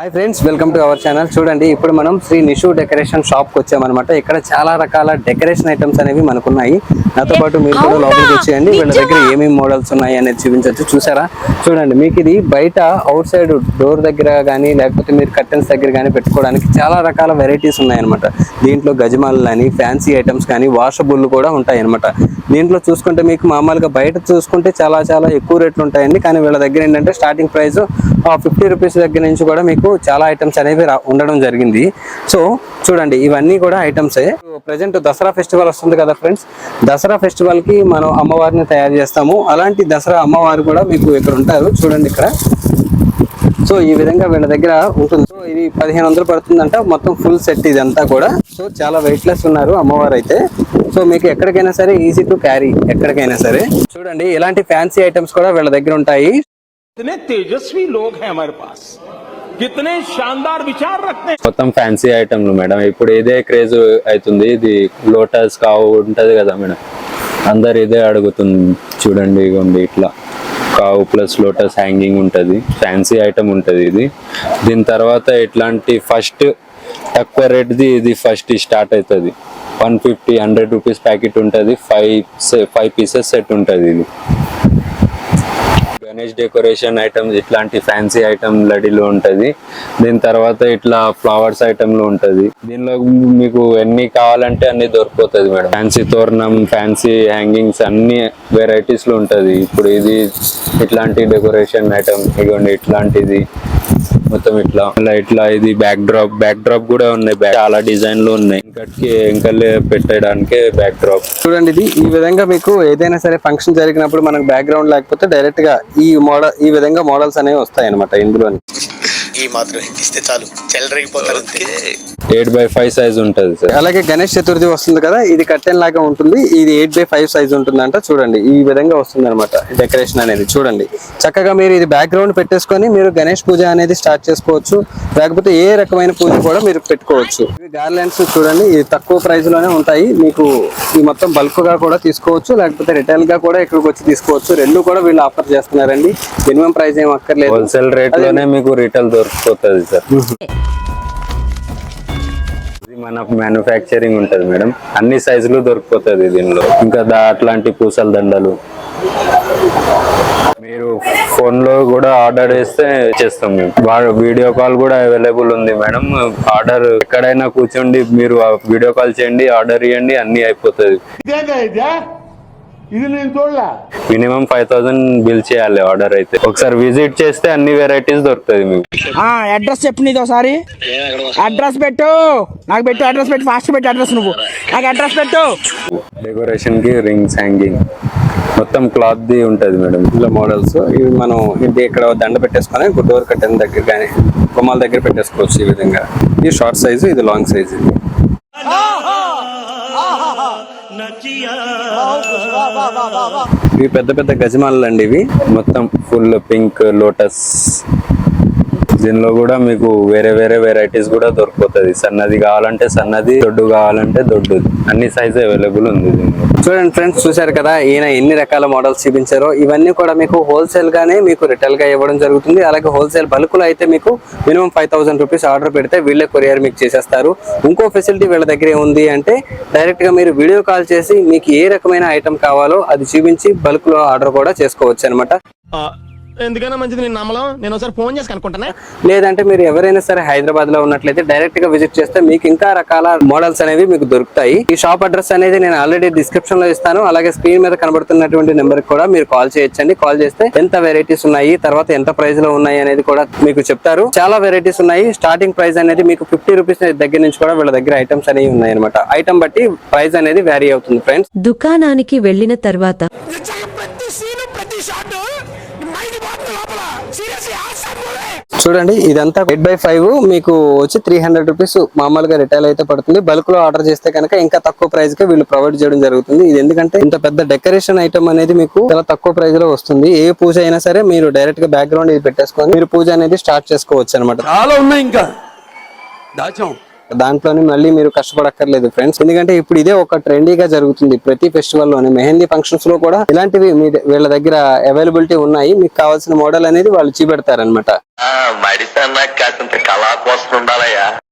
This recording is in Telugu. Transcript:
Hi friends welcome to our channel చూడండి ఇప్పుడు మనం శ్రీ నిషు డెకరేషన్ షాప్కి వచ్చామన్నమాట. ఇక్కడ చాలా రకాల డెకరేషన్ ఐటమ్స్ అనేవి మనకున్నాయి. నాతో పాటు మీరు కూడా లోపలికి వచ్చేయండి. వీళ్ళ దగ్గర ఏమేమి మోడల్స్ ఉన్నాయి అనేది చూపించవచ్చు చూసారా? చూడండి మీకు ఇది బయట అవుట్ సైడ్ డోర్ దగ్గర కానీ లేకపోతే మీరు కర్టెన్స్ దగ్గర కానీ పెట్టుకోవడానికి చాలా రకాల వెరైటీస్ ఉన్నాయన్నమాట. దీంట్లో గజమాలు కానీ ఫ్యాన్సీ ఐటమ్స్ కానీ వాషబుల్ కూడా ఉంటాయి అనమాట దీంట్లో చూసుకుంటే మీకు మామూలుగా బయట చూసుకుంటే చాలా చాలా ఎక్కువ రేట్లు ఉంటాయండి. కానీ వీళ్ళ దగ్గర ఏంటంటే స్టార్టింగ్ ప్రైస్ ఫిఫ్టీ రూపీస్ దగ్గర నుంచి కూడా మీకు చాలా ఐటమ్స్ అనేవి రా- ఉండడం జరిగింది. సో చూడండి ఇవన్నీ కూడా ఐటమ్సే ప్రజెంట్ దసరా ఫెస్టివల్ వస్తుంది కదా ఫ్రెండ్స్ దసరా ఫెస్టివల్కి మనం అమ్మవారిని తయారు చేస్తాము. అలాంటి దసరా అమ్మవారు కూడా మీకు ఇక్కడ ఉంటారు. చూడండి ఇక్కడ. సో ఈ విధంగా వీళ్ళ దగ్గర ఉంటుంది. సో ఇది పదిహేను వందలు పడుతుందంట. మొత్తం ఫుల్ సెట్ ఇదంతా కూడా. సో చాలా వెయిట్ లెస్ ఉన్నారు అమ్మవారు అయితే. సో మీకు ఎక్కడికైనా సరే ఈజీ టు క్యారీ ఎక్కడికైనా సరే. చూడండి ఇలాంటి ఫ్యాన్సీ ఐటమ్స్ కూడా వీళ్ళ దగ్గర ఉంటాయి. తేజస్వి పాస్ మొత్తం ఫ్యాన్సీ ఐటమ్లు మేడం ఇప్పుడు ఇదే క్రేజ్ అవుతుంది. ఇది లోటస్ కావు ఉంటది కదా మేడం అందరు ఇదే అడుగుతుంది. చూడండి ఇగోండి ఇట్లా. కావు ప్లస్ లోటస్ హ్యాంగింగ్ ఉంటుంది. ఫ్యాన్సీ ఐటమ్ ఉంటుంది ఇది. దీని తర్వాత ఇట్లాంటి ఫస్ట్ తక్కువ రేట్ది ఇది ఫస్ట్ స్టార్ట్ అవుతుంది. One fifty hundred rupees packet ఉంటుంది. ఫైవ్ ఫైవ్ పీసెస్ సెట్ ఉంటుంది ఇది. గణేష్ డెకరేషన్ ఐటమ్స్ ఇట్లాంటి ఫ్యాన్సీ ఐటమ్ లడీలో ఉంటుంది. దీని తర్వాత ఇట్లా ఫ్లవర్స్ ఐటమ్లు ఉంటుంది. దీనిలో మీకు ఎన్ని కావాలంటే అన్ని దొరికిపోతుంది మేడం. ఫ్యాన్సీ తోరణం ఫ్యాన్సీ హ్యాంగింగ్స్ అన్ని వెరైటీస్లో ఉంటుంది. ఇప్పుడు ఇది ఇట్లాంటి డెకరేషన్ ఐటమ్ ఇదిగోండి ఇట్లాంటిది. మొత్తం ఇట్లా. ఇట్లా ఇది బ్యాక్ డ్రాప్ బ్యాక్ డ్రాప్ కూడా ఉన్నాయి. చాలా డిజైన్లో ఉన్నాయి. ఇంకటికి ఎంకల్లే పెట్టడానికి బ్యాక్ డ్రాప్ చూడండి ఇది. ఈ విధంగా మీకు ఏదైనా సరే ఫంక్షన్ జరిగినప్పుడు మనకు బ్యాక్గ్రౌండ్ లేకపోతే డైరెక్ట్గా ఈ మోడల్ ఈ విధంగా మోడల్స్ అనేవి వస్తాయి అనమాట ఇందులో ఈ మాత్రం ఇస్తే చాలు. చెల్లరగిపోతారు ఎయిట్ బై ఫైవ్ సైజ్ ఉంటది సార్. అలాగే గణేష్ చతుర్థి వస్తుంది కదా ఇది కట్టెన్ లాగా ఉంటుంది ఇది ఎయిట్ బై ఫైవ్ సైజ్ ఉంటుందంట చూడండి. ఈ విధంగా వస్తుంది అనమాట డెకరేషన్ అనేది చూడండి. చక్కగా మీరు ఇది బ్యాక్గ్రౌండ్ పెట్టేసుకొని మీరు గణేష్ పూజ అనేది స్టార్ట్ చేసుకోవచ్చు. లేకపోతే ఏ రకమైన పూజ కూడా మీరు పెట్టుకోవచ్చు. ఇవి గార్లెండ్స్ చూడండి ఇది తక్కువ ప్రైస్లోనే ఉంటాయి. మీకు ఈ మొత్తం బల్క్గా కూడా తీసుకోవచ్చు లేకపోతే రిటైల్గా కూడా ఇక్కడికి వచ్చి తీసుకోవచ్చు. రెండు కూడా వీళ్ళు ఆఫర్ చేస్తున్నారండి. మినిమం ప్రైస్ ఏం అక్కర్లేదు. హోల్సేల్ రేట్లోనే మీకు రిటైల్ దొరికిపోతుంది సార్. ఇది మన మ్యానుఫ్యాక్చరింగ్ ఉంటది మేడం. అన్ని సైజులు దొరికిపోతుంది దీనిలో. ఇంకా దా అట్లాంటి పూసల దండలు. మీరు ఫోన్లో కూడా ఆర్డర్ చేస్తే చేస్తాం మేము. వీడియో కాల్ కూడా అవైలబుల్ ఉంది మేడం. ఆర్డర్ ఎక్కడైనా కూర్చోండి మీరు వీడియో కాల్ చేయండి ఆర్డర్ ఇవ్వండి అన్ని అయిపోతుంది. ఇది నేను చూడలే. మినిమం ఫైవ్ థౌసండ్ బిల్ చేయాలి ఆర్డర్ అయితే. ఒకసారి విజిట్ చేస్తే అన్ని వెరైటీస్ దొరుకుతుంది మీకు. అడ్రస్ చెప్పు నీది ఒకసారి. అడ్రస్ పెట్టు. నాకు పెట్టు అడ్రస్ పెట్టు. ఫాస్ట్ పెట్టు అడ్రస్ నువ్వు. నాకు అడ్రస్ పెట్టు. డెకరేషన్కి రింగ్స్ హ్యాంగింగ్ మొత్తం క్లాత్ ది ఉంటది మేడం. ఇలా మోడల్స్. ఇవి మనం ఇది ఇక్కడ దండ పెట్టేసుకొని డోర్ కట్టెన్ దగ్గర కానీ గుమ్మాల దగ్గర పెట్టేసుకోవచ్చు ఈ విధంగా. ఇది షార్ట్ సైజు ఇది లాంగ్ సైజు ఇది. ఇవి పెద్ద పెద్ద గజమాలు అండి ఇవి. మొత్తం ఫుల్ పింక్ లోటస్. దీనిలో కూడా మీకు వేరే వేరే వెరైటీస్ కూడా దొరికిపోతుంది సన్నది కావాలంటే సన్నది దొడ్డు కావాలంటే దొడ్డు. అన్ని సైజు అవైలబుల్ ఉంది దీనిలో. చూడండి ఫ్రెండ్స్ చూశారు కదా ఈయన ఎన్ని రకాల మోడల్స్ చూపించారో. ఇవన్నీ కూడా మీకు హోల్సేల్ గానే మీకు రిటైల్గా ఇవ్వడం జరుగుతుంది. అలాగే హోల్సేల్ బల్కులు అయితే మీకు minimum five thousand rupees order పెడితే వీళ్ళే కొరియర్ మీకు చేసేస్తారు. ఇంకో ఫెసిలిటీ వీళ్ళ దగ్గరే ఉంది అంటే డైరెక్ట్గా మీరు వీడియో కాల్ చేసి మీకు ఏ రకమైన ఐటమ్ కావాలో అది చూపించి బల్క్లో ఆర్డర్ కూడా చేసుకోవచ్చు అనమాట ఎందుకైనా మంచిది నేను నమ్మలం? నేను ఒకసారి ఫోన్ చేసి కనుక్కుంటానే. లేదంటే మీరు ఎవరైనా సరే హైదరాబాద్లో ఉన్నట్లయితే డైరెక్ట్గా విజిట్ చేస్తే మీకు ఇంకా రకాల మోడల్స్ అనేవి మీకు దొరుకుతాయి. ఈ షాప్ అడ్రస్ అనేది నేను ఆల్రెడీ డిస్క్రిప్షన్లో ఇస్తాను. అలాగే స్క్రీన్ మీద కనబడుతున్నటువంటి నెంబర్ కూడా మీరు కాల్ చేయొచ్చండి. కాల్ చేస్తే ఎంత వెరైటీస్ ఉన్నాయి తర్వాత ఎంత ప్రైస్లో ఉన్నాయి అనేది కూడా మీకు చెప్తారు. చాలా వెరైటీస్ ఉన్నాయి. స్టార్టింగ్ ప్రైస్ అనేది మీకు ఫిఫ్టీ రూపీస్ దగ్గర నుంచి కూడా వీళ్ళ దగ్గర ఐటమ్స్ అనేవి ఉన్నాయి అనమాట ఐటమ్ బట్టి ప్రైస్ అనేది వ్యారీ అవుతుంది ఫ్రెండ్స్ దుకాణానికి వెళ్ళిన తర్వాత చూడండి ఇదంతా ఎయిట్ బై ఫైవ్ మీకు వచ్చి త్రీ హండ్రెడ్ రూపీస్ మామూలుగా రిటైల్ అయితే పడుతుంది. బల్క్లో ఆర్డర్ చేస్తే కనుక ఇంకా తక్కువ ప్రైస్కి వీళ్ళు ప్రొవైడ్ చేయడం జరుగుతుంది. ఇది ఎందుకంటే ఇంత పెద్ద డెకరేషన్ ఐటమ్ అనేది మీకు చాలా తక్కువ ప్రైస్లో వస్తుంది. ఏ పూజ అయినా సరే మీరు డైరెక్ట్గా బ్యాక్గ్రౌండ్ ఇది పెట్టేసుకొని మీరు పూజ అనేది స్టార్ట్ చేసుకోవచ్చు అనమాట చాలా ఉన్నాయి ఇంకా. దాచాం. దాంట్లోనే మళ్ళీ మీరు కష్టపడక్కర్లేదు ఫ్రెండ్స్ ఎందుకంటే ఇప్పుడు ఇదే ఒక ట్రెండీగా జరుగుతుంది. ప్రతి ఫెస్టివల్లోనే మెహందీ ఫంక్షన్స్లో కూడా ఇలాంటివి మీ వీళ్ళ దగ్గర అవైలబిలిటీ ఉన్నాయి. మీకు కావాల్సిన మోడల్ అనేది వాళ్ళు చూపెడతారనమాట మడిసి కాసింత కళా